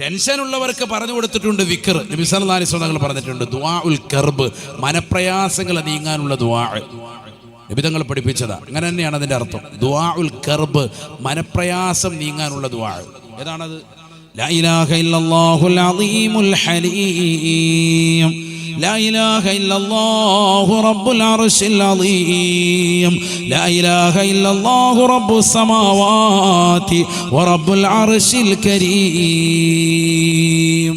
Tension ഉള്ളവർക്ക് പറഞ്ഞു കൊടുത്തിട്ടുണ്ട് വിക്കർ നബി സല്ലല്ലാഹി അലൈഹി പറഞ്ഞിട്ടുണ്ട് ദുആ ഉൽ കർബ് മനപ്രയാസങ്ങൾ നീങ്ങാനുള്ള ദുആ. നബി തങ്ങൾ പഠിപ്പിച്ചതാ. അങ്ങനെ തന്നെയാണ് അതിന്റെ അർത്ഥം. ദുആ ഉൽ കർബ് മനപ്രയാസം നീങ്ങാനുള്ള ദുആ. ഏതാണത്? ലാ ഇലാഹ ഇല്ലല്ലാഹുൽ ഹലീം. لا إله إلا الله رب العرش العظيم لا إله إلا الله رب السماوات ورب العرش الكريم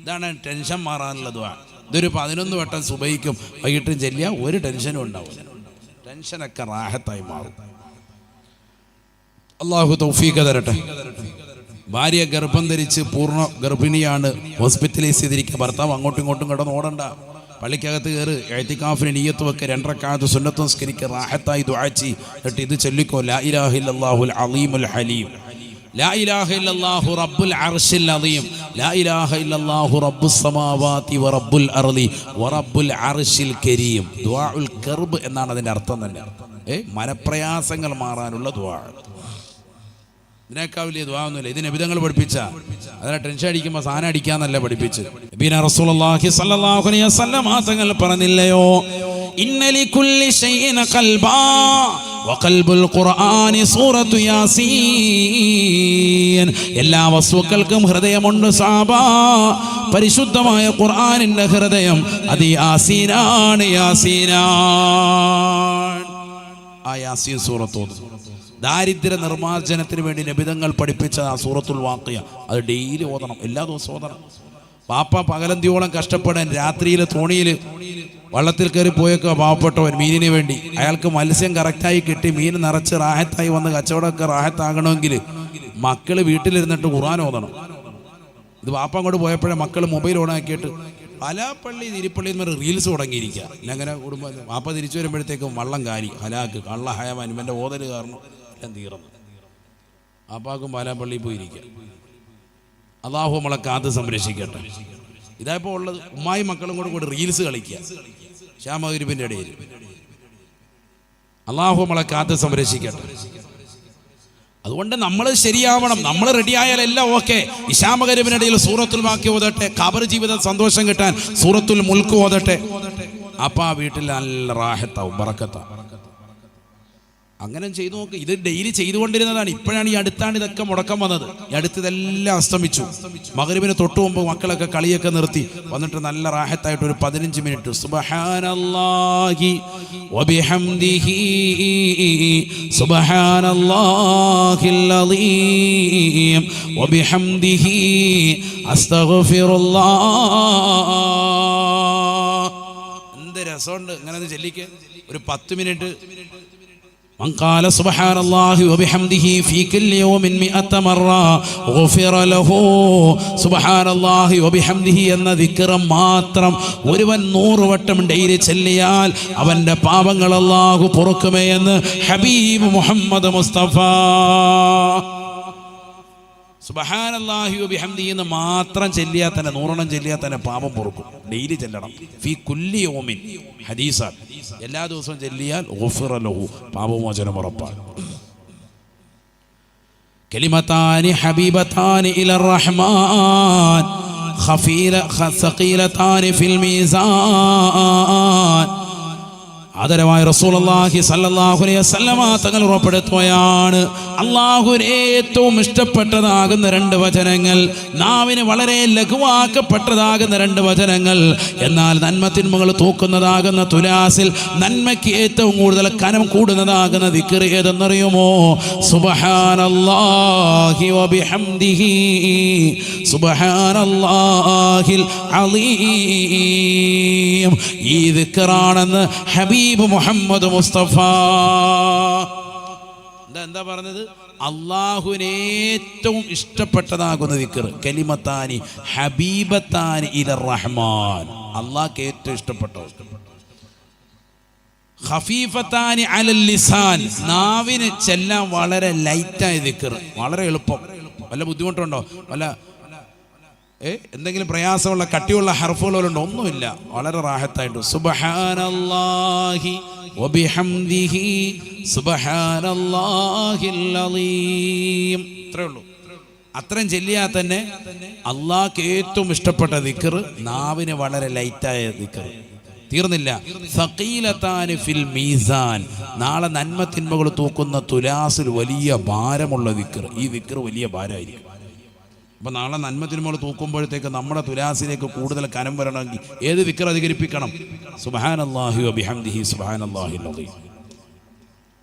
ഇതാണ് ടെൻഷൻ മാറാനുള്ള ദ്വാ ഇതൊരു പതിനൊന്ന് വട്ടം സുബൈക്കും വൈകിട്ടും ചെല്ലിയ ഒരു ടെൻഷനും ഉണ്ടാവില്ല ടെൻഷനൊക്കെ റാഹത്തായി മാറും അള്ളാഹു തൗഫീഖ തരട്ടെ ഭാര്യ ഗർഭം ധരിച്ച് പൂർണ ഗർഭിണിയാണ് ഹോസ്പിറ്റലൈസ് ചെയ്തിരിക്കുക ഭർത്താവ് അങ്ങോട്ടും ഇങ്ങോട്ടും കിടന്ന് ഓടണ്ട. പള്ളിക്കകത്ത് കയറ് എഴുത്തിക്കാഫിന് നീയത്ത് വെക്ക് രണ്ടരക്കാലത്ത് സുന്നത്തും സ്കരിക്കുക റാഹത്തായി ദ്വാച്ചി എന്നിട്ട് ഇത് ചൊല്ലിക്കോ ലാ ഇലാഹില്ലാഹുൽ അലീമുൽ ഹലീം. ലാ ഇലാഹ ഇല്ലല്ലാഹു റബ്ബുൽ അർശിൽ അദീം ലാ ഇലാഹ ഇല്ലല്ലാഹു റബ്ബുസ് സമാവാതി വ റബ്ബുൽ അർളി വ റബ്ബുൽ അർശിൽ കരീം. ദുആഉൽ കർബ് എന്നാണ് അതിന്റെ അർത്ഥം തന്നെ. ഏ മനപ്രയാസങ്ങൾ മാറാനുള്ള ദുആ. ഇതിനേക്കാൾ വലിയ ദ്വാവൊന്നുമില്ല ഇതിന് നബിതങ്ങൾ പഠിപ്പിച്ച. അതിനെ ടെൻഷൻ അടിക്കുമ്പോൾ സാധനം അടിക്കാന്നല്ല പഠിപ്പിച്ച്. നബീന റസൂലുള്ളാഹി സ്വല്ലല്ലാഹു അലൈഹി വസല്ലം പറഞ്ഞില്ലയോ? ഇന്നലി ഖുർആനി സൂറത്തു യാസീൻ. എല്ലാ വസ്തുക്കൾക്കും ഹൃദയമുണ്ട് സാബാ. പരിശുദ്ധമായ ഖുർആനിന്റെ ഹൃദയം അത് യാസീനാണ് ആ യാസീൻ സൂറത്തോട് ദാരിദ്ര്യ നിർമ്മാർജനത്തിന് വേണ്ടി നബിതങ്ങൾ പഠിപ്പിച്ച ആ സൂറത്തുൽ വാക്കിയ. അത് ഡെയിലി ഓതണം എല്ലാ ദിവസവും ഓതണം. പാപ്പ പകലന്തിയോളം കഷ്ടപ്പെടാൻ രാത്രിയിൽ തോണിയിൽ വള്ളത്തിൽ കയറി പോയേക്കുക പാവപ്പെട്ടവൻ മീനിന് വേണ്ടി. അയാൾക്ക് മത്സ്യം കറക്റ്റായി കിട്ടി മീൻ നിറച്ച് റാഹത്തായി വന്ന് കച്ചവടമൊക്കെ റാഹത്താകണമെങ്കിൽ മക്കൾ വീട്ടിലിരുന്നിട്ട് ഖുർആൻ ഓതണം. ഇത് പാപ്പ അങ്ങോട്ട് പോയപ്പോഴേ മക്കൾ മൊബൈൽ ഓണാക്കിയിട്ട് പലാപ്പള്ളി തിരുപ്പള്ളി എന്ന് റീൽസ് തുടങ്ങിയിരിക്കുക. അങ്ങനെ കുടുംബം പാപ്പ തിരിച്ചു വരുമ്പോഴത്തേക്കും വള്ളം കാരി ഹലാക്ക് കള്ള ഹയവാൻ ഇവന്റെ ഓതൽ കാരണം തീർന്നു. വാപ്പാക്കും പാലാപ്പള്ളി പോയിരിക്കുക. അള്ളാഹു നമ്മളെ കാത്ത് സംരക്ഷിക്കട്ടെ. ഇതായപ്പോൾ ഉള്ളത്. ഉമ്മായി മക്കളും കൂടെ കൂടെ റീൽസ് കളിക്കുക. ശ്യാമഗുരുവിന്റെ ഇടയിൽ. അള്ളാഹു നമ്മളെ കാത്ത് സംരക്ഷിക്കട്ടെ. അതുകൊണ്ട് നമ്മൾ ശരിയാവണം. നമ്മൾ റെഡിയായാൽ എല്ലാം ഓക്കെ ഇശാമകരുവിനിടയിൽ സൂറത്തുൽ ബാക്കി ഓതട്ടെ. കബർ ജീവിതം സന്തോഷം കിട്ടാൻ സൂറത്തുൽ മുൽക്ക് ഓതട്ടെ. അപ്പ ആ വീട്ടിൽ നല്ല റാഹത്താവും ബറക്കത്താവും. അങ്ങനെ ചെയ്തു നോക്ക്. ഇത് ഡെയിലി ചെയ്തുകൊണ്ടിരുന്നതാണ്. ഇപ്പോഴാണ് ഈ അടുത്താണ് ഇതൊക്കെ മുടക്കം വന്നത്. ഈ അടുത്ത് ഇതെല്ലാം അസ്തമിച്ചു. മകരുവിന് തൊട്ട് മുമ്പ് മക്കളൊക്കെ കളിയൊക്കെ നിർത്തി. വന്നിട്ട് നല്ല റാഹത്തായിട്ട് ഒരു പതിനഞ്ച് മിനിറ്റ്. സുബഹാനല്ലാഹി വബിഹംദിഹി അലീം വബിഹംദിഹി അസ്തഗ്ഫിറുല്ലാഹ്. എന്ത് രസമുണ്ട്. ഇങ്ങനെ ഒന്ന് ഒരു പത്ത് മിനിറ്റ് من قال سبحان الله وبحمده في كل يوم مئة مرة غفر له سبحان الله وبحمده എന്ന ദിക്രം മാത്രം ഒരുവൻ നൂറ് വട്ടം ഡെയിലി ചെല്ലിയാൽ അവന്റെ പാപങ്ങൾ അല്ലാഹു പൊറുക്കുമേ എന്ന് ഹബീബ് മുഹമ്മദ് മുസ്തഫ സുബഹാനല്ലാഹി വബിഹംദി എന്ന് മാത്രം ചെല്ലിയാൽ തന്നെ നൂറെണ്ണം ചെല്ലിയാൽ തന്നെ പാപം പൊറുക്കും ഡെയിലി ചെല്ലണം ഫി കുല്ലി ഓമിൻ ഹദീസാൻ എല്ലാ ദിവസവും ചെല്ലിയാൽ ഗുഫിറ ലഹു പാപമോചനം ഉറപ്പാണ് كلمتان حبيبتان إلى الرحمن خفيل ثقيلتان في الميزان ആദരവായ റസൂലുള്ളാഹി സല്ലല്ലാഹു അലൈഹി വസല്ലമ തങ്ങൾ ഉറപ്പെടുത്തുകയാണ്. അള്ളാഹുവിന് ഏറ്റവും ഇഷ്ടപ്പെട്ടതാകുന്ന രണ്ട് വചനങ്ങൾ നാവിന് വളരെ ലഘുവാക്കപ്പെട്ടതാകുന്ന രണ്ട് വചനങ്ങൾ. എന്നാൽ നന്മ തിന്മകൾ തൂക്കുന്നതാകുന്ന തുലാസിൽ നന്മയ്ക്ക് ഏറ്റവും കൂടുതൽ കനം കൂടുന്നതാകുന്ന ദിക്കറി ഏതെന്നറിയുമോ? സുബ്ഹാനല്ലാഹി വബിഹംദിഹി അലീം. ഈ ദിക്റാണെന്ന് ഹബീബ് മുഹമ്മദ് മുസ്തഫ. എന്താ പറഞ്ഞത്? അള്ളാഹുവിന് ഏറ്റവും ഇഷ്ടപ്പെട്ടതാകുന്ന ദിക്കർ കലിമത്താനി ഹബീബത്താനി ഇല റഹ്മാൻ. അള്ളാഹ്ക്ക് ഏറ്റവും ഇഷ്ടപ്പെട്ടത്. ഹഫീഫത്താനി അലൽ ലിസാൻ. നാവിന് ചെല്ലാൻ വളരെ ലൈറ്റായ ദിക്കർ വളരെ എളുപ്പം. വല്ല ബുദ്ധിമുട്ടുണ്ടോ? വല്ല എന്തെങ്കിലും പ്രയാസമുള്ള കട്ടിയുള്ള ഉണ്ടോ ഒന്നുമില്ല. വളരെ റാഹത്തായിട്ട്. സുബ്ഹാനല്ലാഹി വബിഹംദിഹി സുബ്ഹാനല്ലാഹിൽ അലീം ഇത്രേ ഉള്ളൂ. അത്രയും ചെല്ലിയാൽ തന്നെ അള്ളാഹ്ക്ക് ഏറ്റവും ഇഷ്ടപ്പെട്ട ദിക്കർ നാവിന് വളരെ ലൈറ്റായ ദിക്കർ തീർന്നില്ല. സക്കീലത്താന് ഫിൽ മീസാൻ. നാളെ നന്മ തിന്മകൾ തൂക്കുന്ന തുലാസിൽ വലിയ ഭാരമുള്ള ദിക്കർ ഈ ദിക്കർ വലിയ ഭാരമായിരിക്കും. അപ്പൊ നാളെ നന്മ തിന്മകൾ തൂക്കുമ്പോഴത്തേക്ക് നമ്മുടെ തുലാസിലേക്ക് കൂടുതൽ കനം വരണമെങ്കിൽ ഏത് വിക്ര അധികരിപ്പിക്കണം? സുബാൻ അള്ളാഹു അബിഹംദിഹി സുബാനല്ലാഹി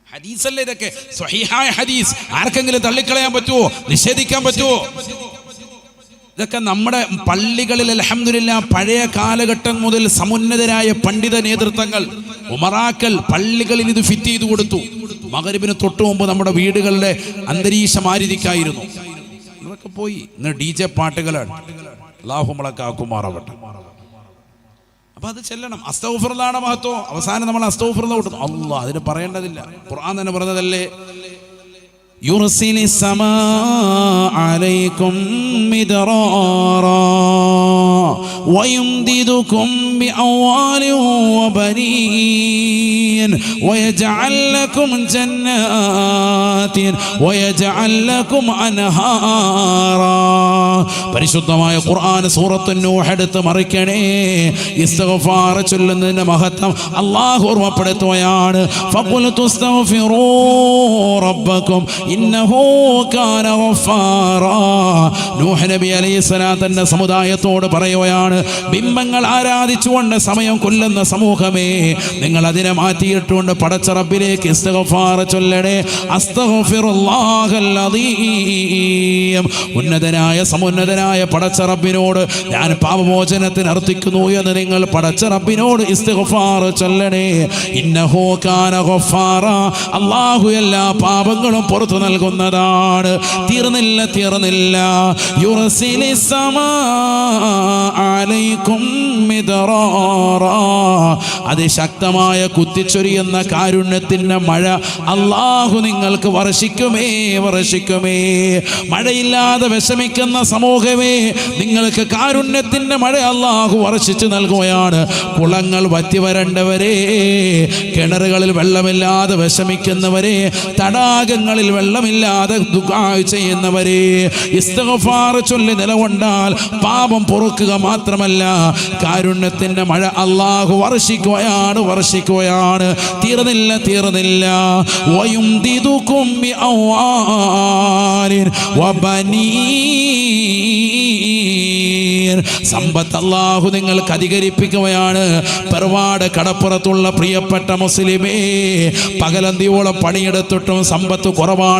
ഹദീസല്ലേ ഇതൊക്കെ? സ്വഹീഹായ ഹദീസ്. ആർക്കെങ്കിലും തള്ളിക്കളയാൻ പറ്റുമോ നിഷേധിക്കാൻ പറ്റുമോ ഇതൊക്കെ നമ്മുടെ പള്ളികളിൽ അലഹമില്ല പഴയ കാലഘട്ടം മുതൽ സമുന്നതരായ പണ്ഡിത നേതൃത്വങ്ങൾ ഉമറാക്കൽ പള്ളികളിൽ ഇത് ഫിറ്റ് ചെയ്തു കൊടുത്തു. മകരിബിന് തൊട്ടു മുമ്പ് നമ്മുടെ വീടുകളിലെ അന്തരീക്ഷമായിരിക്കായിരുന്നു ഇതൊക്കെ പോയി. ഇന്ന് ഡി ജെ പാട്ടുകളാണ്. അള്ളാഹുമളൊക്കെ ആക്കുമാറാവട്ടെ അപ്പൊ അത് ചെല്ലണം. അസ്തൗഫറിലാണ് മഹത്വം. അവസാനം നമ്മൾ അസ്തൗഫറിൽ വിട്ടു അല്ല അതിന് പറയേണ്ടതില്ല. ഖുർആൻ തന്നെ പറഞ്ഞതല്ലേ? يرسل السماء عليكم مدرارا ويمددكم بأموال وبنين ويجعل لكم جنات ويجعل لكم أنهارا പരിശുദ്ധമായ ഖുർആൻ സൂറത്ത് നൂഹ് എടുത്ത് മറിക്കണേ ഇസ്തിഗ്ഫാർ ചൊല്ലുന്നതിന്റെ മഹത്വം അല്ലാഹു ഓർമ്മപ്പെടുത്തുകയാണ് ഫഖുൽതു ഇസ്തഗ്ഫിറൂ റബ്ബക്കും ഇന്നഹു കാന ഗഫാറാ നൂഹ് നബി അലൈഹി സ്വലാത്തിന്റെ സമുദായത്തോട് പറയുകയാണ് ബിംബങ്ങൾ ആരാധിച്ചുകൊണ്ട് സമയം കൊല്ലുന്ന സമൂഹമേ നിങ്ങൾ അതിനെ മാറ്റിയിട്ടുകൊണ്ട് പടച്ച റബ്ബിലേക്ക് ഇസ്തിഗ്ഫാർ ചൊല്ലണേ. ഉന്നതനായ സമുന്നതനായ പടച്ച റബ്ബിനോട് ഞാൻ പാപമോചനത്തിന് അർത്ഥിക്കുന്നു എന്ന് നിങ്ങൾ പടച്ച റബ്ബിനോട് ഇസ്തിഗ്ഫാർ ചൊല്ലണേ. ഇന്നഹു കാന അല്ലാഹു എല്ലാ പാപങ്ങളും പുറത്തു നൽകുന്നതാണ്. തീർന്നില്ല തീർന്നില്ല. അതിശക്തമായ കുത്തിച്ചൊരിയുന്ന കാരുണ്യത്തിന്റെ മഴ അള്ളാഹു നിങ്ങൾക്ക് വർഷിക്കുമേ വർഷിക്കുമേ. മഴയില്ലാതെ വിഷമിക്കുന്ന സമൂഹമേ നിങ്ങൾക്ക് കാരുണ്യത്തിന്റെ മഴ അള്ളാഹു വർഷിച്ചു നൽകുകയാണ്. കുളങ്ങൾ വറ്റി വരേണ്ടവരെ കിണറുകളിൽ വെള്ളമില്ലാതെ വിഷമിക്കുന്നവരെ തടാകങ്ങളിൽ വെള്ളമില്ലാതെ ചെയ്യുന്നവരെ ഇസ്തഫാർ ചൊല്ലി നിലകൊണ്ടാൽ പാപം പൊറുക്കുക മാത്രമല്ല കാരുണ്യത്തിന്റെ മഴ അള്ളാഹു വർഷിക്കുകയാണ് വർഷിക്കുകയാണ്. തീർന്നില്ല തീർന്നില്ല. സമ്പത്ത് അള്ളാഹു നിങ്ങൾക്ക് അധികരിപ്പിക്കുകയാണ്. പെർവാട് കടപ്പുറത്തുള്ള പ്രിയപ്പെട്ട മുസ്ലിമേ പകലന്തിയോളം പണിയെടുത്തിട്ടും സമ്പത്ത്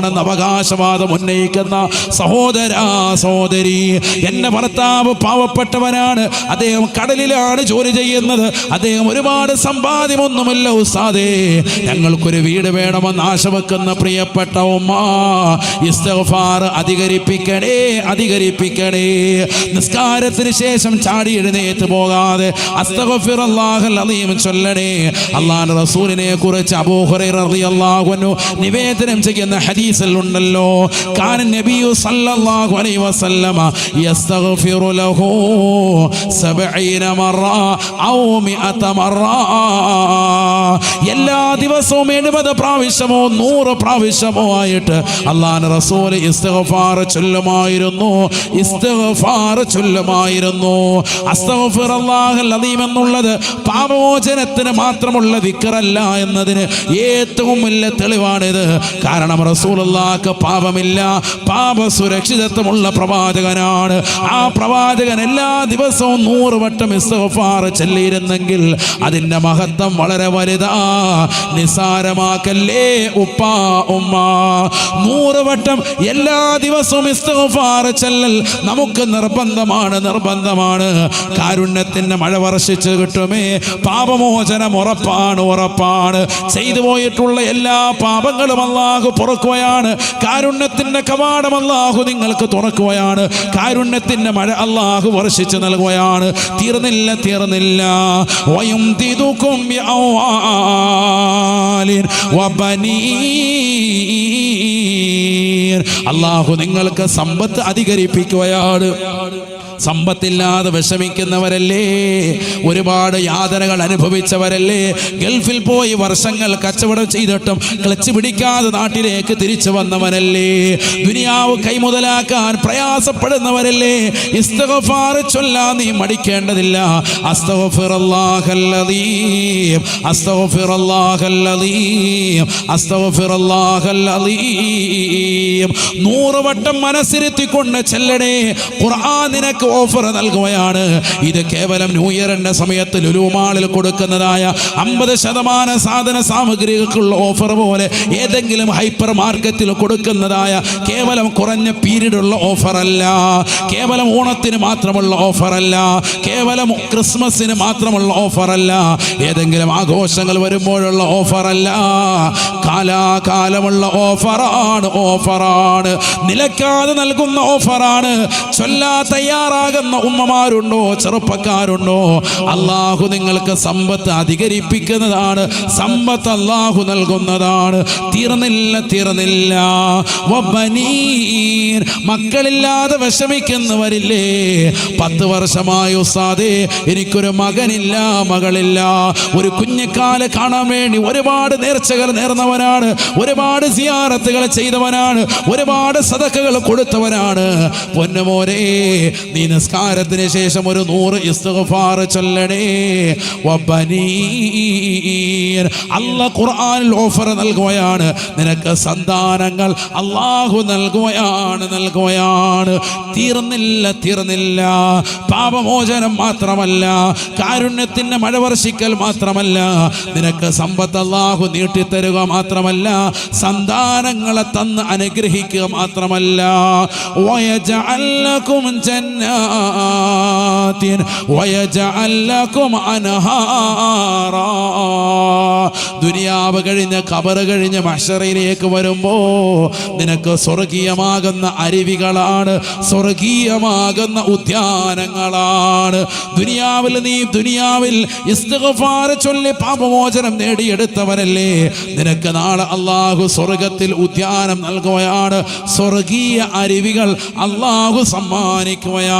കുറവാണെന്ന് അവകാശവാദം ഉന്നയിക്കുന്ന സഹോദരാ സഹോദരി എന്റെ ഭർത്താവ് പാവപ്പെട്ടവനാണ്. അദ്ദേഹം കടലിലാണ് ജോലി ചെയ്യുന്നത്. അദ്ദേഹം ഒരുപാട് സമ്പാദ്യമൊന്നുമില്ല ഉസ്താദേ. ഞങ്ങൾക്കൊരു വീട് വേണമെന്ന് ആശ വെക്കുന്ന പ്രിയപ്പെട്ട ഉമ്മ അധികരിപ്പിക്കണേ അധികരിപ്പിക്കണേ. നിസ്കാരത്തിന് ശേഷം ചാടി എഴുന്നേറ്റ് പോകാതെ അസ്തഗ്ഫിറുല്ലാഹൽ അലീം ചൊല്ലണേ. അള്ളാഹ് റസൂലിനെ കുറിച്ച് അബൂ ഹുറൈറ റളിയല്ലാഹു അൻഹു നിവേദനം ചെയ്യുന്ന ഹദീസിൽ ഉണ്ടല്ലോ നബിയു സല്ലല്ലാഹു അലൈഹി വസല്ലമ യസ്തഗ്ഫിറു ലഹു 70 മറ ഔ 100 മറ. എല്ലാ ദിവസവും എഴുപത് പ്രാവശ്യമോ നൂറ് പ്രാവശ്യമോ ആയിട്ട് അള്ളാഹ് റസൂൽ എന്നുള്ളത് പാപമോചനത്തിന് മാത്രമുള്ള ദിക്റല്ല എന്നതിന് ഏറ്റവും വലിയ തെളിവാണിത്. കാരണം റസൂലുള്ളാഹ്ക്ക് പാപമില്ല. പാപ സുരക്ഷിതത്വമുള്ള പ്രവാചകനാണ്. ആ പ്രവാചകൻ എല്ലാ ദിവസവും നൂറ് വട്ടം ഇസ്തിഗ്ഫാർ ചൊല്ലിയിരുന്നെങ്കിൽ അതിന്റെ മഹത്വം വളരെ വലുതാ. നിസാരമാക്കല്ലേ ഉപ്പാ ഉമ്മ. നൂറ് വട്ടം എല്ലാ ദിവസവും ഇസ്തിഗ്ഫാർ ചൊല്ലൽ നമുക്ക് നിർബന്ധമാണ് നിർബന്ധമാണ്. കാരുണ്യത്തിന്റെ മഴ വർഷിച്ച് കിട്ടുമേ. പാപമോചനം ഉറപ്പാണ് ഉറപ്പാണ്. ചെയ്തു പോയിട്ടുള്ള എല്ലാ പാപങ്ങളും അള്ളാഹു പുറക്കുകയാണ് കാരുണ്യത്തിന്റെ കവാടം അള്ളാഹു നിങ്ങൾക്ക് തുറക്കുകയാണ് കാരുണ്യത്തിന്റെ മഴ അള്ളാഹു വർഷിച്ച് നൽകുകയാണ് തീർന്നില്ല തീർന്നില്ല. അള്ളാഹു നിങ്ങൾക്ക് സമ്പത്ത് അധികരിപ്പിക്കുകയാണ്. സമ്പത്തില്ലാതെ വിഷമിക്കുന്നവരല്ലേ? ഒരുപാട് യാതനകൾ അനുഭവിച്ചവരല്ലേ? ഗൾഫിൽ പോയി വർഷങ്ങൾ കച്ചവടം ചെയ്തിട്ടും ക്ലച്ച് പിടിക്കാതെ നാട്ടിലേക്ക് തിരിച്ചു വന്നവനല്ലേ? ദുനിയാവ് കൈമുതലാക്കാൻ പ്രയാസപ്പെടുന്നവരല്ലേ? ഇസ്തഗഫാർ ചൊല്ലാൻ നീ മടിക്കേണ്ടതില്ല. അസ്തഗഫിറല്ലാഹല്ലദീം നൂറ് വട്ടം മനസ്സിരുത്തിക്കൊണ്ട് ചെല്ലണേ. ഖുർആൻ നിനക്ക് ഓഫർ നൽകുകയാണ്. ഇത് കേവലം ന്യൂ ഇയറിന്റെ സമയത്ത് ലുലുമാളിൽ കൊടുക്കുന്നതായ അമ്പത് ശതമാനം സാധന സാമഗ്രികൾക്കുള്ള ഓഫർ പോലെ ഏതെങ്കിലും ഹൈപ്പർ മാർക്കറ്റിൽ കൊടുക്കുന്നതായ കേവലം കുറഞ്ഞ പീരീഡുള്ള ഓഫറല്ല കേവലം ഓണത്തിന് മാത്രമുള്ള ഓഫറല്ല കേവലം ക്രിസ്മസിന് മാത്രമുള്ള ഓഫറല്ല ഏതെങ്കിലും ആഘോഷങ്ങൾ വരുമ്പോഴുള്ള ഓഫറല്ല കാലാകാലമുള്ള ഓഫറാണ് ഓഫറാണ് നിലക്കാതെ നൽകുന്ന ഓഫറാണ് ചൊല്ലാ തയ്യാറാകുന്ന ഉമ്മമാരുണ്ടോ ചെറുപ്പക്കാരുണ്ടോ? അള്ളാഹു നിങ്ങൾക്ക് സമ്പത്ത് അധികരിപ്പിക്കുന്നതാണ് സമ്പത്ത് അള്ളാഹു നൽകുന്നതാണ്. തീർന്നില്ല തീർന്നില്ല. മക്കളില്ലാതെ വിഷമിക്കുന്നവരില്ലേ? പത്ത് വർഷമായി ഉസ്താദേ എനിക്കൊരു മകനില്ല മകളില്ല. ഒരു കുഞ്ഞിക്കാൽ കാണാൻ വേണ്ടി ഒരുപാട് നേർച്ചകൾ നേർന്നവനാണ് ഒരുപാട് സിയാറത്തുകൾ ചെയ്തവനാണ് ഒരുപാട് സദക്കകൾ കൊടുത്തവനാണ്. പൊന്നുമോരെ നീ നിസ്കാരത്തിന് ശേഷം ഒരു നൂറ് ഇസ്തഫാർ ചൊല്ലണേ. അല്ല ഖുർആനിൽ ഓഫർ നൽകുകയാണ്. നിനക്ക് സന്താനങ്ങൾ അള്ളാഹു നൽകുകയാണ് നൽകുകയാണ്. തീർന്നില്ല തീർന്നില്ല. പാപമോചനം മാത്രമല്ല. കാരുണ്യത്തിന്റെ മഴ വർഷിക്കൽ മാത്രമല്ല. നിനക്ക് സമ്പത്ത് അള്ളാഹു നീട്ടിത്തരുക മാത്രമല്ല. സന്താനങ്ങളെ തന്ന് അനുഗ്രഹിക്കുക മാത്രമല്ല. ജന്ന جنات ويجعل لكم أنهارا ദുനിയാവ് കഴിഞ്ഞ് കബറ് കഴിഞ്ഞ് മഷറയിലേക്ക് വരുമ്പോ നിനക്ക് സ്വർഗീയമാകുന്ന അരുവികളാണ് സ്വർഗീയമാകുന്ന ഉദ്യാനങ്ങളാണ് ദുനിയാവിൽ നീ ദുനിയാവിൽ ഇസ്തിഗ്ഫാർ ചൊല്ലി പാപമോചനം നേടിയെടുത്തവരല്ലേ നിനക്ക് നാളെ അള്ളാഹു സ്വർഗത്തിൽ ഉദ്യാനം നൽകുകയാണ് സ്വർഗീയ അരുവികൾ അള്ളാഹു സമ്മാനിക്കുകയാണ്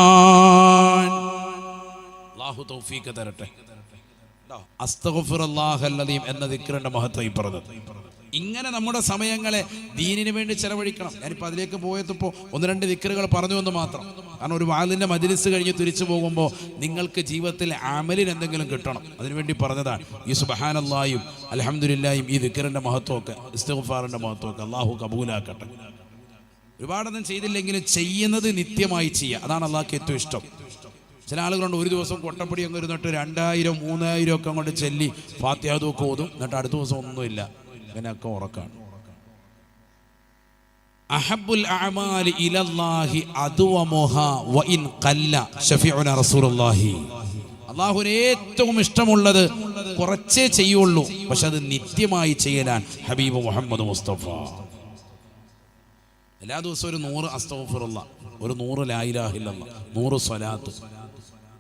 തൗഫീക്ക് തരട്ടെ. എന്ന മഹത്വം ഈ പറഞ്ഞത്. ഇങ്ങനെ നമ്മുടെ സമയങ്ങളെ ദീനിന് വേണ്ടി ചെലവഴിക്കണം. ഞാനിപ്പോൾ അതിലേക്ക് പോയപ്പോൾ ഒന്ന് രണ്ട് ദിക്കറുകൾ പറഞ്ഞു എന്ന് മാത്രം. കാരണം ഒരു വാലിന്റെ മജിലിസ് കഴിഞ്ഞ് തിരിച്ചു പോകുമ്പോൾ നിങ്ങൾക്ക് ജീവിതത്തിൽ ആമലിൻ എന്തെങ്കിലും കിട്ടണം. അതിനുവേണ്ടി പറഞ്ഞതാണ്. ഈ സുബഹാനല്ലായും അലഹമുല്ലായും ഈ ദിക്കറിന്റെ മഹത്വമൊക്കെ ഇസ്തഫാറിന്റെ മഹത്വമൊക്കെ അള്ളാഹു കബൂലാക്കട്ടെ. ഒരുപാടൊന്നും ചെയ്തില്ലെങ്കിലും ചെയ്യുന്നത് നിത്യമായി ചെയ്യുക. അതാണ് അള്ളാഹ്ക്ക് ഏറ്റവും ഇഷ്ടം. ചില ആളുകളുണ്ട് ഒരു ദിവസം കൊട്ടപ്പടി അങ്ങ് ഇരുന്നിട്ട് രണ്ടായിരം മൂന്നായിരം ഒക്കെ അങ്ങോട്ട് ചെല്ലി ഫാത്യാദൊക്കെ ഓതും. എന്നിട്ട് അടുത്ത ദിവസം ഒന്നുമില്ല അങ്ങനെയൊക്കെ ഉറക്കാണ്. അഹബുൽ വ ഇൻ റസൂലുള്ളാഹി. ഏറ്റവും ഇഷ്ടമുള്ളത് കുറച്ചേ ചെയ്യുള്ളൂ. പക്ഷെ അത് നിത്യമായി ചെയ്യലാൻ ഹബീബ് മുഹമ്മദ് മുസ്തഫ. എല്ലാ ദിവസവും ഒരു നൂറ് അസ്തഫുറുള്ള ഒരു നൂറ് ലായിലാഹില്ല നൂറ് സ്വലാത്ത്.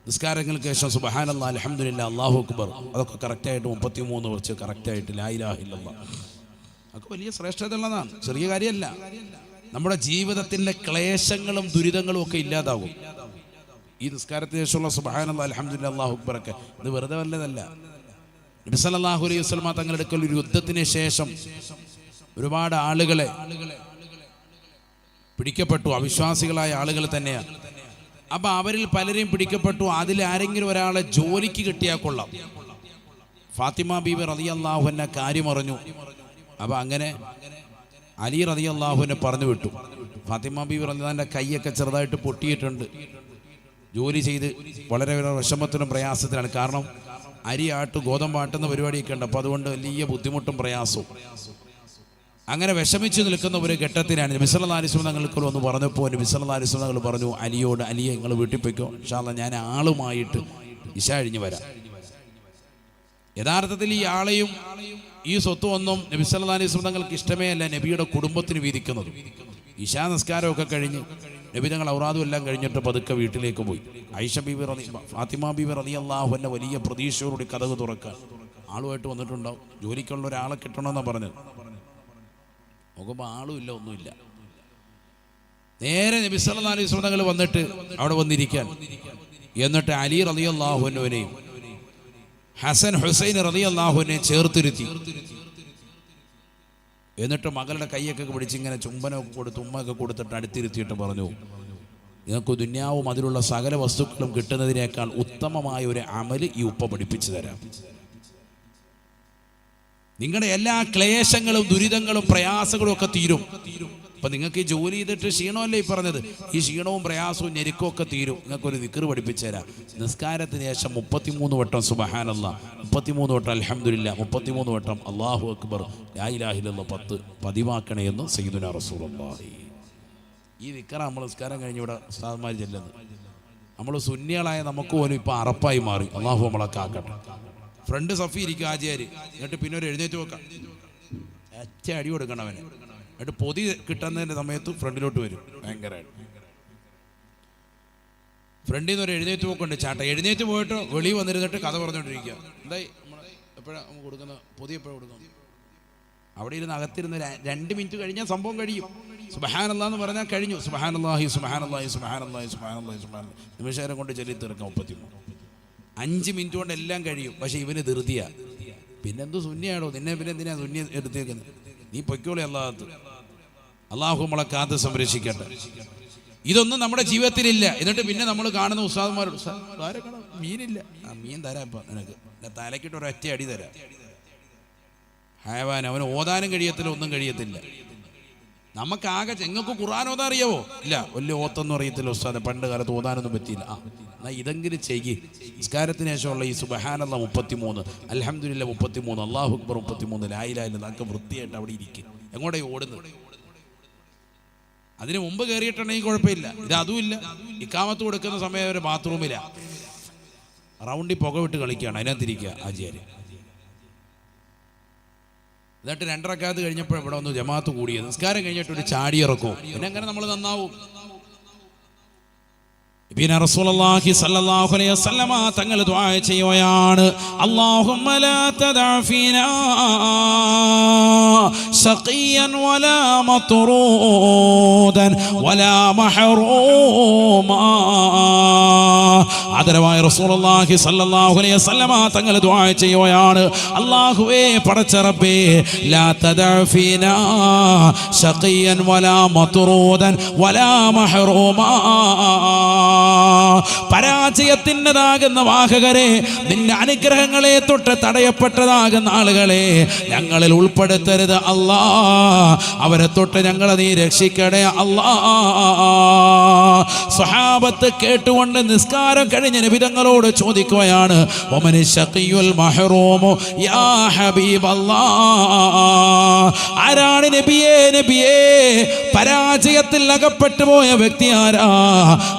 നിസ്കാരങ്ങൾക്ക് ശേഷം സുബഹാനല്ല അലഹമുല്ല അള്ളാഹു അക്ബർ. അതൊക്കെ കറക്റ്റായിട്ട് മുപ്പത്തി മൂന്ന് കുറച്ച് കറക്റ്റായിട്ട് ലായിലാഹില്ല അതൊക്കെ വലിയ ശ്രേഷ്ഠത ഉള്ളതാണ് ചെറിയ കാര്യമല്ല. നമ്മുടെ ജീവിതത്തിന്റെ ക്ലേശങ്ങളും ദുരിതങ്ങളും ഒക്കെ ഇല്ലാതാകും. ഈ നിസ്കാരത്തിന് ശേഷമുള്ള സുബഹാനല്ല അലഹമുല്ല അള്ളാഹു അക്ബറൊക്കെ ഇത് വെറുതെ വല്ലതല്ല. നബിസല്ലാഹു അലൈഹി വസ്ലമ തങ്ങളുടെ ഒരു യുദ്ധത്തിന് ശേഷം ഒരുപാട് ആളുകളെ പിടിക്കപ്പെട്ടു. അവിശ്വാസികളായ ആളുകൾ തന്നെയാണ് അപ്പൊ അവരിൽ പലരെയും പിടിക്കപ്പെട്ടു. അതിൽ ആരെങ്കിലും ഒരാളെ ജോലിക്ക് കിട്ടിയാൽ കൊള്ളാം. ഫാത്തിമ ബീബി റതി അള്ളാഹുവിനെ കാര്യം അറിഞ്ഞു അപ്പൊ അങ്ങനെ അലി റതി അള്ളാഹുവിനെ പറഞ്ഞു വിട്ടു. ഫാത്തിമ ബീബി റലിന്റെ കൈയൊക്കെ ചെറുതായിട്ട് പൊട്ടിയിട്ടുണ്ട്. ജോലി ചെയ്ത് വളരെ വളരെ വിഷമത്തിനും പ്രയാസത്തിലാണ് കാരണം അരി ആട്ട് ഗോതമ്പാട്ടുന്ന പരിപാടിയൊക്കെ ഉണ്ട്. അപ്പോൾ അതുകൊണ്ട് വലിയ ബുദ്ധിമുട്ടും പ്രയാസവും. അങ്ങനെ വിഷമിച്ച് നിൽക്കുന്ന ഒരു ഘട്ടത്തിലാണ്. നബിസല്ലാലിസ്വം തങ്ങൾക്ക് വന്ന് പറഞ്ഞപ്പോൾ നബിസല്ലാലിസ്വം തങ്ങൾ പറഞ്ഞു അലിയോട് അലിയെ നിങ്ങൾ വീട്ടിൽ പോയിക്കോ ഇൻഷാല്ല ഞാൻ ആളുമായിട്ട് ഇശ കഴിഞ്ഞ് വരാം. യഥാർത്ഥത്തിൽ ഈ ആളെയും ഈ സ്വത്തും ഒന്നും നബിസല്ലാലിസ്വം തങ്ങൾക്ക് ഇഷ്ടമേ അല്ല നബിയുടെ കുടുംബത്തിന് വീതിക്കുന്നത്. ഇശാ നിസ്കാരമൊക്കെ കഴിഞ്ഞ് നബി തങ്ങൾ ഔറാദും എല്ലാം കഴിഞ്ഞിട്ട് പതുക്കെ വീട്ടിലേക്ക് പോയി. ഐഷ ബീബി റലി ഫാത്തിമ ബീബി റലി അള്ളാഹുവിന്റെ വലിയ പ്രതീക്ഷയോടുകൂടി കഥക് തുറക്കാൻ ആളുമായിട്ട് വന്നിട്ടുണ്ടാവും. ജോലിക്കുള്ള ഒരാളെ കിട്ടണമെന്നാണ് പറഞ്ഞത്. നോക്കുമ്പോൾ ആളുമില്ല ഒന്നുമില്ല നേരെ നബി സ്വർണങ്ങൾ അലൈഹി വന്നിട്ട് അവിടെ വന്നിരിക്കാൻ. എന്നിട്ട് അലി റലി അള്ളാഹുവിനെയും ഹസൻ ഹുസൈൻ റലി അള്ളാഹുവിനെയും ചേർത്തിരുത്തി. എന്നിട്ട് മകളുടെ കൈയൊക്കെ പിടിച്ച് ഇങ്ങനെ ചുംബനമൊക്കെ കൊടുത്ത് ഉമ്മയൊക്കെ കൊടുത്തിട്ട് അടുത്തിരുത്തിയിട്ട് പറഞ്ഞു നിങ്ങൾക്ക് ദുന്യാവും അതിലുള്ള സകല വസ്തുക്കളും കിട്ടുന്നതിനേക്കാൾ ഉത്തമമായ ഒരു അമൽ ഈ ഉപ്പ പഠിപ്പിച്ചു തരാം. നിങ്ങളുടെ എല്ലാ ക്ലേശങ്ങളും ദുരിതങ്ങളും പ്രയാസങ്ങളും ഒക്കെ തീരും. അപ്പൊ നിങ്ങൾക്ക് ഈ ജോലി ചെയ്തിട്ട് ക്ഷീണമല്ലേ ഈ പറഞ്ഞത്? ഈ ക്ഷീണവും പ്രയാസവും ഞെരുക്കവും ഒക്കെ തീരും. നിങ്ങൾക്കൊരു ഒരു പഠിപ്പിച്ചു തരാം. നിസ്കാരത്തിന് ശേഷം മുപ്പത്തിമൂന്ന് വട്ടം സുബഹാനല്ല മുപ്പത്തിമൂന്ന് വട്ടം അലഹമില്ല മുപ്പത്തിമൂന്ന് വട്ടം അള്ളാഹു അക്ബർ. ലായിലാഹിലുള്ള പത്ത് പതിവാക്കണേ എന്ന് സയ്യിദുന റസൂൽ ഈ നിക്കറ നമ്മൾ നിസ്കാരം കഴിഞ്ഞ് ഇവിടെ ഉസ്താദ്മാർ ചെല്ലുന്നത്. നമ്മൾ സുന്നികളായ നമുക്ക് പോലും ഇപ്പൊ അറപ്പായി മാറി. അള്ളാഹു നമ്മളെ കാക്കട്ടെ. ഫ്രണ്ട് സഫി ഇരിക്കും ആചാര് എന്നിട്ട് പിന്നെ ഒരു എഴുന്നേറ്റ് വെക്കാം. അച്ച അടി കൊടുക്കണം അവന്. എന്നിട്ട് പൊതി കിട്ടുന്നതിന്റെ സമയത്ത് ഫ്രണ്ടിലോട്ട് വരും. ഭയങ്കരമായിട്ട് ഫ്രണ്ടിൽ നിന്ന് ഒരു എഴുന്നേറ്റ് പോക്കുണ്ട് ചാട്ട. എഴുന്നേറ്റ് പോയിട്ട് വെളി വന്നിരുന്നിട്ട് കഥ പറഞ്ഞുകൊണ്ടിരിക്കുക. എന്തായി നമ്മൾ എപ്പോഴാണ് നമുക്ക് കൊടുക്കുന്ന പൊതി എപ്പോഴാണ് കൊടുക്കുന്നത്? അവിടെ ഇരുന്ന് അകത്തിരുന്ന് രണ്ട് മിനിറ്റ് കഴിഞ്ഞാൽ സംഭവം കഴിയും. സുബഹാനല്ലാ എന്ന് പറഞ്ഞാൽ കഴിഞ്ഞു. സുബഹാനല്ലാഹി സുബഹാനല്ലാഹി സുബഹാനല്ലാഹി സുബഹാനല്ലാഹി സുബഹാന നിമിഷേരം കൊണ്ട് ചൊല്ലി തീർക്കാം മുപ്പത്തിമൂന്ന്. അഞ്ച് മിനിറ്റ് കൊണ്ട് എല്ലാം കഴിയും. പക്ഷെ ഇവന് ധൃതിയാ. പിന്നെന്ത് ശൂന്യാണോ നിന്നെ പിന്നെ എന്തിനാ ശൂന്യ എടുത്തേക്കുന്നത്? നീ പൊയ്ക്കോളി അള്ളാഹത്ത് അള്ളാഹു നമ്മളെ കാത്ത് സംരക്ഷിക്കട്ടെ. ഇതൊന്നും നമ്മുടെ ജീവിതത്തിലില്ല. എന്നിട്ട് പിന്നെ നമ്മൾ കാണുന്ന ഉസ്താദന്മാരോട് "ഉസ്താദ്, ആരെ കാണാം? മീനില്ല. ആ മീൻ തരാം ഇപ്പൊ നിനക്ക്. തലക്കിട്ട് ഒരു ഒരൊറ്റ അടി തരാം. ഹയവാൻ അവന് ഓതാനും കഴിയത്തില്ല ഒന്നും കഴിയത്തില്ല. നമുക്കാകെ നിങ്ങൾക്ക് ഖുർആൻ ഓതാൻ അറിയാവോ? ഇല്ല. വലിയ ഓത്തൊന്നും അറിയത്തില്ല ഉസ്താദ്. പണ്ട് കാലത്ത് ഓതാനൊന്നും പറ്റിയില്ല. ആ എന്നാ ഇതെങ്കിലും ചെയ്യ്. നിസ്കാരത്തിന് ശേഷമുള്ള ഈ സുബഹാനല്ല മുപ്പത്തിമൂന്ന്. അലഹമില്ല മുപ്പത്തിമൂന്ന്. അള്ളാഹു അക്ബർ മുപ്പത്തിമൂന്ന്. ലായിലായില്ല നമുക്ക് വൃത്തിയായിട്ട് അവിടെ ഇരിക്കും. എങ്ങോട്ടേ ഓടുന്നത്? അതിന് മുമ്പ് കയറിയിട്ടുണ്ടെങ്കിൽ കുഴപ്പമില്ല. ഇത് അതുമില്ല ഇക്കാമത്ത് കൊടുക്കുന്ന സമയം ഒരു ബാത്റൂമില്ല റൗണ്ടിൽ പുക വിട്ട് കളിക്കുകയാണ്. അതിനകത്തിരിക്കുക ആചാര്യ. എന്നിട്ട് രണ്ടരക്കാലത്ത് കഴിഞ്ഞപ്പോൾ ഇവിടെ ഒന്ന് ജമാഅത്ത് കൂടിയത്. നിസ്കാരം കഴിഞ്ഞിട്ട് ഒരു ചാടി ഇറക്കും. പിന്നെ അങ്ങനെ നമ്മൾ നന്നാവും? പിന്നെ റസൂലുള്ളാഹി സ്വല്ലല്ലാഹു അലൈഹി വസല്ലമ തങ്ങൾ ദുആ ചെയ്യുകയാണ്. അല്ലാഹുമ്മ ലാ തദഅ ഫീനാ ولا مطرودا ولا محروما. ആദരവായ റസൂലുള്ളാഹി സ്വല്ലല്ലാഹു അലൈഹി വസല്ലമ തങ്ങൾ ദുആ ചെയ്യുകയാണ്. അല്ലാഹുവേ പടച്ച റബ്ബേ ലാ തദഅ ഫീനാ ശഖിയൻ വലാ മത്റൂദൻ വലാ മഹ്റൂമാ. പരാജയത്തിന്റെതാകുന്ന വാഹകരെ നിന്റെ അനുഗ്രഹങ്ങളെ തൊട്ട് തടയപ്പെട്ടതാകുന്ന ആളുകളെ ഞങ്ങളിൽ ഉൾപ്പെടുത്തരുത്. അല്ലാ അവരെ തൊട്ട് ഞങ്ങളെ നീ രക്ഷിക്കണേ. അല്ലാ സ്വഹാബത്ത് കേട്ടുകൊണ്ട് നിസ്കാരം കഴിഞ്ഞ നിബിതങ്ങളോട് ചോദിക്കുകയാണ് യാ ഹബീബല്ലാ. ആരാണ് നബിയേ നബിയേ? പരാജയത്തിൽ അകപ്പെട്ടു പോയ വ്യക്തി ആരാ?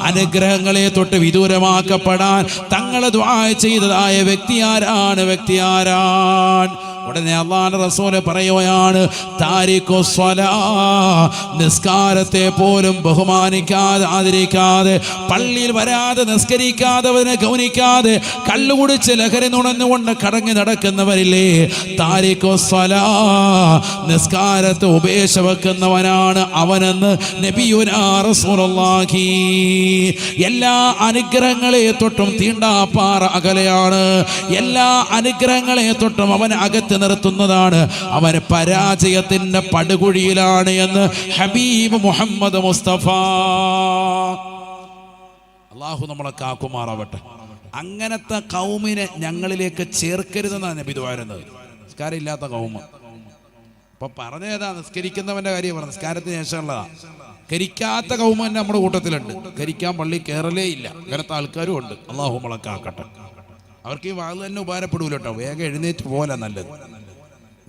അനുഗ്രഹങ്ങളെ തൊട്ട് വിദൂരമാക്കപ്പെടാൻ തങ്ങൾ ദ്വാ ചെയ്തതായ വ്യക്തി ആരാണ്? വ്യക്തി ആരാണ്? ഉടനെ അള്ളാഹ് റസൂൽ പറയുകയാണ് നിസ്കാരത്തെ പോലും ബഹുമാനിക്കാതെ ആദരിക്കാതെ പള്ളിയിൽ വരാതെ നിസ്കരിക്കാതെ ഗൗനിക്കാതെ കള്ളുകുടിച്ച് ലഹരി നുണഞ്ഞുകൊണ്ട് കടങ്ങി നടക്കുന്നവരില്ലേ? താരിഖോ സ്വലാ. നിസ്കാരത്തെ ഉപേക്ഷ വെക്കുന്നവനാണ് അവനെന്ന് നബിയുനാ എല്ലാ അനുഗ്രഹങ്ങളെ തൊട്ടും തീണ്ടാപ്പാറ അകലെയാണ്. എല്ലാ അനുഗ്രഹങ്ങളെ തൊട്ടും അവൻ അകത്ത് നിർത്തുന്നതാണ്. അവർ പരാജയത്തിന്റെ പടുകുഴിയിലാണ് എന്ന് ഹബീബ് മുഹമ്മദ് മുസ്തഫ. അള്ളാഹു നമ്മളെ കാക്കുമാറാവട്ടെ. അങ്ങനത്തെ കൗമിനെ ഞങ്ങളിലേക്ക് ചേർക്കരുതെന്നാണ് നബി ദ്വാരുന്നത് നിസ്കാരമില്ലാത്ത കൗമ. അപ്പൊ പറഞ്ഞേതാ നിസ്കരിക്കുന്നവന്റെ കാര്യം പറഞ്ഞു. നിസ്കാരത്തിന് ശേഷമുള്ളതാ. കരിക്കാത്ത കൗമ നമ്മുടെ കൂട്ടത്തിലുണ്ട്. കരിക്കാൻ പള്ളി കയറലേ ഇല്ല. അങ്ങനത്തെ ആൾക്കാരും ഉണ്ട്. അള്ളാഹു മുളക്കാക്കട്ടെ അവർക്ക് ഈ വാങ്ങുന്നത് തന്നെ ഉപകാരപ്പെടൂല കേട്ടോ. വേഗം എഴുന്നേറ്റ് പോലെ നല്ലത്.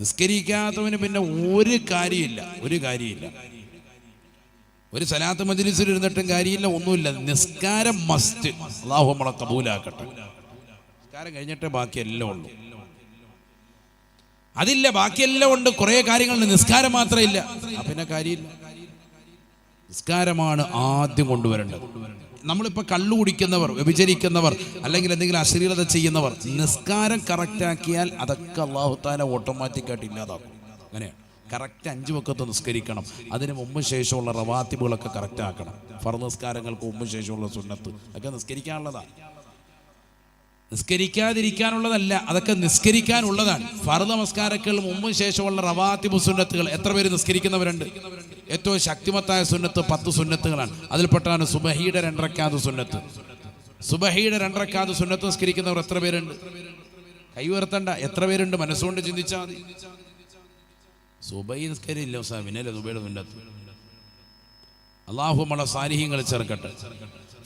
നിസ്കരിക്കാത്തവന് പിന്നെ ഒരു കാര്യമില്ല ഒരു കാര്യമില്ല. ഒരു സലാത്ത് മജ്ലിസിൽ ഇരുന്നിട്ടും കാര്യമില്ല ഒന്നുമില്ല. നിസ്കാരം മസ്റ്റ് അള്ളാഹു നമ്മളെ കബൂലാക്കട്ടെ. നിസ്കാരം കഴിഞ്ഞിട്ടേ ബാക്കിയെല്ലാം ഉള്ളൂ. അതില്ല ബാക്കിയെല്ലാം ഉണ്ട്. കുറേ കാര്യങ്ങളുണ്ട്. നിസ്കാരം മാത്രമില്ല. പിന്നെ കാര്യമില്ല. നിസ്കാരമാണ് ആദ്യം കൊണ്ടുവരേണ്ടത്. നമ്മളിപ്പോൾ കള്ളു കുടിക്കുന്നവർ വ്യഭിചരിക്കുന്നവർ അല്ലെങ്കിൽ എന്തെങ്കിലും അശ്ലീലത ചെയ്യുന്നവർ നിസ്കാരം കറക്റ്റാക്കിയാൽ അതൊക്കെ അള്ളാഹുത്താല ഓട്ടോമാറ്റിക്കായിട്ട് ഇല്ലാതാക്കും. അങ്ങനെയാണ് കറക്റ്റ് അഞ്ച് വക്കത്ത് നിസ്കരിക്കണം. അതിന് മുമ്പ് ശേഷമുള്ള റവാത്തിബുകളൊക്കെ കറക്റ്റാക്കണം ഫർദ് നിസ്കാരങ്ങൾക്ക് മുമ്പ് ശേഷമുള്ള സുന്നത്ത്. ഒക്കെ നിസ്കരിക്കാനുള്ളതാണ് നിസ്കരിക്കാതിരിക്കാനുള്ളതല്ല അതൊക്കെ നിസ്കരിക്കാനുള്ളതാണ്. ഫറു നമസ്കാരക്കുള്ള മുമ്പും ശേഷമുള്ള റവാത്തിബ് സുന്നത്തുകൾ എത്ര പേര് നിസ്കരിക്കുന്നവരുണ്ട്? ഏറ്റവും ശക്തിമത്തായ സുന്നത്ത് പത്ത് സുന്നത്തുകളാണ്. അതിൽപ്പെട്ടാണ് സുബഹിയുടെ രണ്ടരക്കാത് സുന്നത്ത്. സുബഹിയുടെ രണ്ടരക്കാത് സുന്നത്ത് നിസ്കരിക്കുന്നവർ എത്ര പേരുണ്ട്? കൈ ഉയർത്തണ്ട എത്ര പേരുണ്ട്? മനസ്സുകൊണ്ട് ചിന്തിച്ചാൽ മതി. സുബൈ നിസ്കരില്ല സാ പിന്നല്ലേ സുബൈയുടെ സുന്നത്ത് അള്ളാഹു നമ്മളെ സാന്നിഹ്യങ്ങൾ ചേർക്കട്ടെ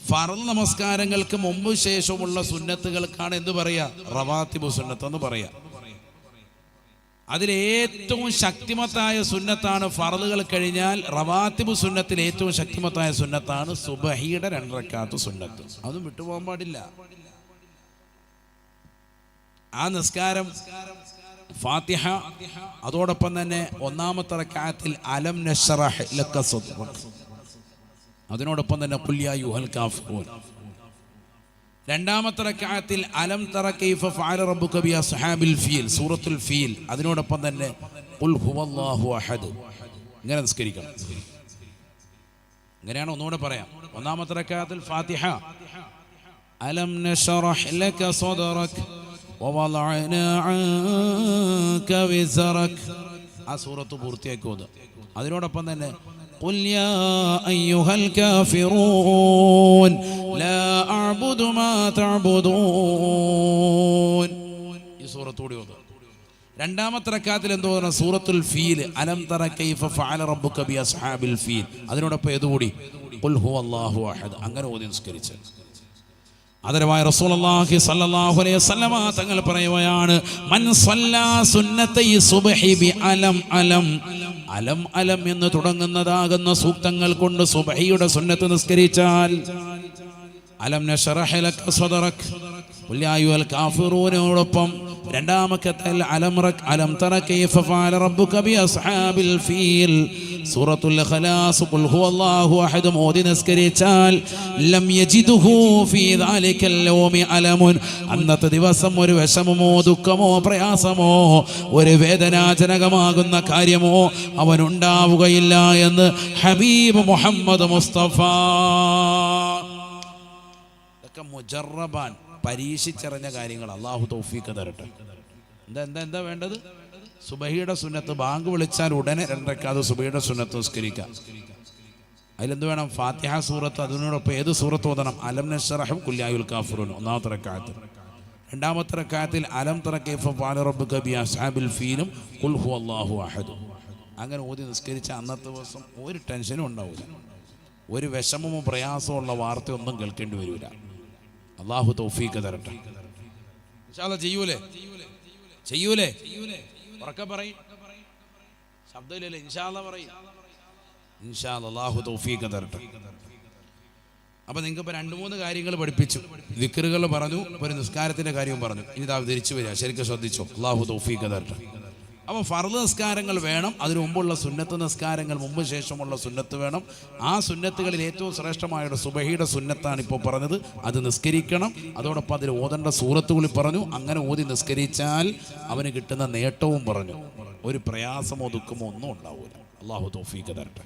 ഫറൽ നമസ്കാരങ്ങൾക്ക് മുമ്പ് ശേഷമുള്ള സുന്നത്തുകൾക്കാണ് എന്ത് പറയാ? റവാത്തിബു സുന്നത്ത് എന്ന് പറയാ. അതിലേറ്റവും ശക്തിമത്തായ സുന്നത്താണ് ഫറലുകൾ കഴിഞ്ഞാൽ റവാത്തിബു സുന്നത്തിൽ ഏറ്റവും ശക്തിമത്തായ സുന്നത്താണ് സുബഹിയുടെ രണ്ടരക്കാത്ത സുന്നത്ത്. അതും വിട്ടുപോകാൻ പാടില്ല. ആ നിസ്കാരം ഫാത്തിഹ അതോടൊപ്പം തന്നെ ഒന്നാമത്തെ റക്കാത്തിൽ അലം നഷറഹ് ലക സദ്റക്. അതിനോടൊപ്പം തന്നെ പുല്യായു ഹൽ രണ്ടാമത്തെ റക്കാത്തിൽ അലം തറ കൈഫ ഫഅല റബ്ബുക ബിയ സഹാബിൽ ഫീൽ സൂറത്തുൽ ഫീൽ. അതിനോടൊപ്പം തന്നെ ഖുൽ ഹുവല്ലാഹു അഹദ് ഇങ്ങനെ നിസ്കരിക്കണം. അങ്ങനെയാണ് ഒന്നുകൂടെ പറയാം. ഒന്നാമത്തെ റക്കാത്തിൽ ഫാത്തിഹ. അലം നശറഹ് ലക സദറക് വവളഅനാ അൻക വിസറക് ആ സൂറത്ത് പൂർത്തിയാക്കുക അതിനോടൊപ്പം തന്നെ قل يا أيها الكافرون لا أعبد ما تعبدون ഈ സൂറത്തോടെ ഓതുക രണ്ടാമത്തെ റക്കാത്തിൽ എന്തോ പറഞ്ഞ സൂറത്തുൽ ഫീൽ അലം തറ കൈഫ ഫഅല റബ്ബുക ബി അസ്ഹാബിൽ ഫീൽ അതിനോടൊപ്പം ഏതുകൂടി ഖുൽ ഹുവല്ലാഹു അഹദ് അങ്ങനെ ഓതി നിസ്കരിച്ചു ആദരവായ റസൂലുള്ളാഹി സ്വല്ലല്ലാഹു അലൈഹി വസല്ലമ തങ്ങൾ പറയുകയാണ് മൻ സുബഹി അലം അലം. അലം അലം എന്ന് തുടങ്ങുന്നതാകുന്ന സൂക്തങ്ങൾ കൊണ്ട് സുബഹിയുടെ സുന്നത്ത് നിസ്കരിച്ചാൽ അലം നഷറഹലക് ലക സദറക് പുല്ലായുവൽ കാഫിറൂനോടൊപ്പം രണ്ടാമത്തെ അലംറക് അലം തറ കൈഫ ഫഅല റബ്ബുക ബി അസ്ഹാബിൽ ഫീൽ. സൂറത്തുൽ ഖലാസ് ഖുൽ ഹുവല്ലാഹു അഹദ് മോദി നിസ്കരിച്ചാൽ ലം യജിദുഹു ഫീ ദാലിക്കൽ യൗമി അലമുൻ. അന്നത്തെ ദിവസം ഒരു വിഷമമോ ദുഃഖമോ പ്രയാസമോ ഒരു വേദനാജനകമാകുന്ന കാര്യമോ അവനുണ്ടാവുകയില്ല എന്ന് ഹബീബ് മുഹമ്മദ് മുസ്തഫ. മുജറബാൻ. പരീക്ഷിച്ചറിഞ്ഞ കാര്യങ്ങൾ അള്ളാഹു തൗഫീഖ് തരട്ടെ. എന്താ എന്താ എന്താ വേണ്ടത്? സുബഹിയുടെ സുന്നത്ത് ബാങ്ക് വിളിച്ചാൽ ഉടനെ രണ്ടരക്കാതെ സുബഹിയുടെ സുന്നത്ത് നിസ്കരിക്കാം. അതിലെന്ത് വേണം? ഫാത്തിഹ സൂറത്ത് അതിനോടൊപ്പം ഏത് സൂറത്ത് ഓതണം? അലം നഷറഹം കുല്യായുൽ കാഫുറുൻ ഒന്നാമത്തെ റക്കാത്ത് രണ്ടാമത്തെ റക്കാത്തിൽ അലം തറക്കേഫ് പാലറബ് കബി അസാബിൽ ഫീലും ഖുൽ അള്ളാഹു അഹദ്. അങ്ങനെ ഓതി നിസ്കരിച്ച അന്നത്തെ ദിവസം ഒരു ടെൻഷനും ഉണ്ടാവില്ല ഒരു വിഷമമോ പ്രയാസമോ ഉള്ള വാർത്തയൊന്നും കേൾക്കേണ്ടി വരില്ല അള്ളാഹു തൗഫീഖ് തരട്ടെ. ചെയ്യൂലേ? ചെയ്യൂലേ? ഉറക്കെ പറയും. ശബ്ദമില്ലല്ലേ ഇൻഷാല്ല പറയും. ഇൻഷാ അല്ലാ, അള്ളാഹു തരട്ടെ. അപ്പൊ നിങ്ങൾക്ക് ഇപ്പൊ രണ്ട് മൂന്ന് കാര്യങ്ങൾ പഠിപ്പിച്ചു. വിക്കറുകൾ പറഞ്ഞു ഒരു നിസ്കാരത്തിന്റെ കാര്യവും പറഞ്ഞു. ഇനി താവ് തിരിച്ചു വരിക ശരിക്കും ശ്രദ്ധിച്ചോ? അള്ളാഹു തൗഫീഖ് തരട്ടെ. അപ്പോൾ ഫർദ് നിസ്കാരങ്ങൾ വേണം അതിനു മുമ്പുള്ള സുന്നത്ത് നിസ്കാരങ്ങൾ മുമ്പ് ശേഷമുള്ള സുന്നത്ത് വേണം. ആ സുന്നത്തുകളിൽ ഏറ്റവും ശ്രേഷ്ഠമായ ഒരു സുബഹിയുടെ സുന്നത്താണ് ഇപ്പോൾ പറഞ്ഞത്. അത് നിസ്കരിക്കണം. അതോടൊപ്പം അതിൽ ഓതേണ്ട സൂറത്തുകളിൽ പറഞ്ഞു. അങ്ങനെ ഓതി നിസ്കരിച്ചാൽ അവന് കിട്ടുന്ന നേട്ടവും പറഞ്ഞു. ഒരു പ്രയാസമോ ദുഃഖമോ ഒന്നും ഉണ്ടാവില്ല അള്ളാഹു തൗഫീഖ് തരട്ടെ.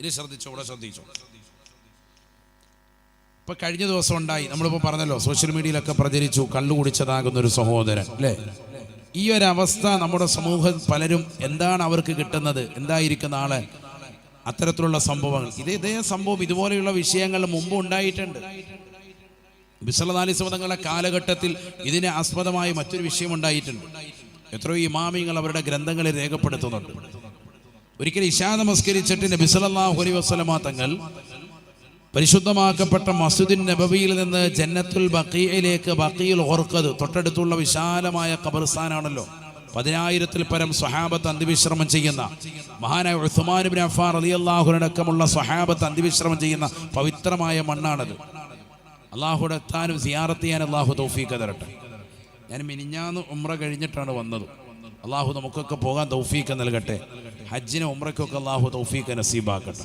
ഇനി ശ്രദ്ധിച്ചോടെ ശ്രദ്ധിച്ചോ ഇപ്പൊ കഴിഞ്ഞ ദിവസം ഉണ്ടായി. നമ്മളിപ്പോൾ പറഞ്ഞല്ലോ സോഷ്യൽ മീഡിയയിലൊക്കെ പ്രചരിച്ചു കള്ളു കുടിച്ചതാകുന്ന ഒരു സഹോദരൻ അല്ലേ? ഈ ഒരു അവസ്ഥ നമ്മുടെ സമൂഹം പലരും എന്താണ് അവർക്ക് കിട്ടുന്നത്? എന്തായിരിക്കും നാളെ അത്തരത്തിലുള്ള സംഭവങ്ങൾ. ഇത് ഇതേ സംഭവം ഇതുപോലെയുള്ള വിഷയങ്ങൾ മുമ്പ് ഉണ്ടായിട്ടുണ്ട്. വിസലനാലിസമതങ്ങളുടെ കാലഘട്ടത്തിൽ ഇതിനെ ആസ്പദമായ മറ്റൊരു വിഷയം ഉണ്ടായിട്ടുണ്ട്. എത്രയോ ഇമാമിങ്ങൾ അവരുടെ ഗ്രന്ഥങ്ങളിൽ രേഖപ്പെടുത്തുന്നുണ്ട്. ഒരിക്കലും ഇഷാ നമസ്കരിച്ചിട്ട് നബി സല്ലല്ലാഹു അലൈഹി വസല്ലമ തങ്ങൾ പരിശുദ്ധമാക്കപ്പെട്ട മസ്ജിദിൻ നബവിയിൽ നിന്ന് ജന്നത്തുൽ ബക്കീയിലേക്ക് ബക്കീൽ ഓർക്കത് തൊട്ടടുത്തുള്ള വിശാലമായ കബർസ്ഥാനാണല്ലോ പതിനായിരത്തിൽ പരം സ്വഹാബത്ത് അന്തിവിശ്രമം ചെയ്യുന്ന മഹാനായ ഉസ്മാൻ ബിൻ അഫാർ അലി അള്ളാഹുനടക്കമുള്ള സ്വഹാബത്ത് അന്തിവിശ്രമം ചെയ്യുന്ന പവിത്രമായ മണ്ണാണത്. അള്ളാഹുടെ എത്താനും സിയാറത്ത് ചെയ്യാൻ അള്ളാഹു തൗഫീഖ് തരട്ടെ. ഞാൻ മിനിഞ്ഞാന്ന് ഉമ്ര കഴിഞ്ഞിട്ടാണ് വന്നത്. അള്ളാഹു നമുക്കൊക്കെ പോകാൻ തൗഫീഖ് നൽകട്ടെ. ഹജ്ജിനെ ഉമ്രയ്ക്കൊക്കെ അള്ളാഹു തൗഫീഖ് നസീബാക്കട്ടെ.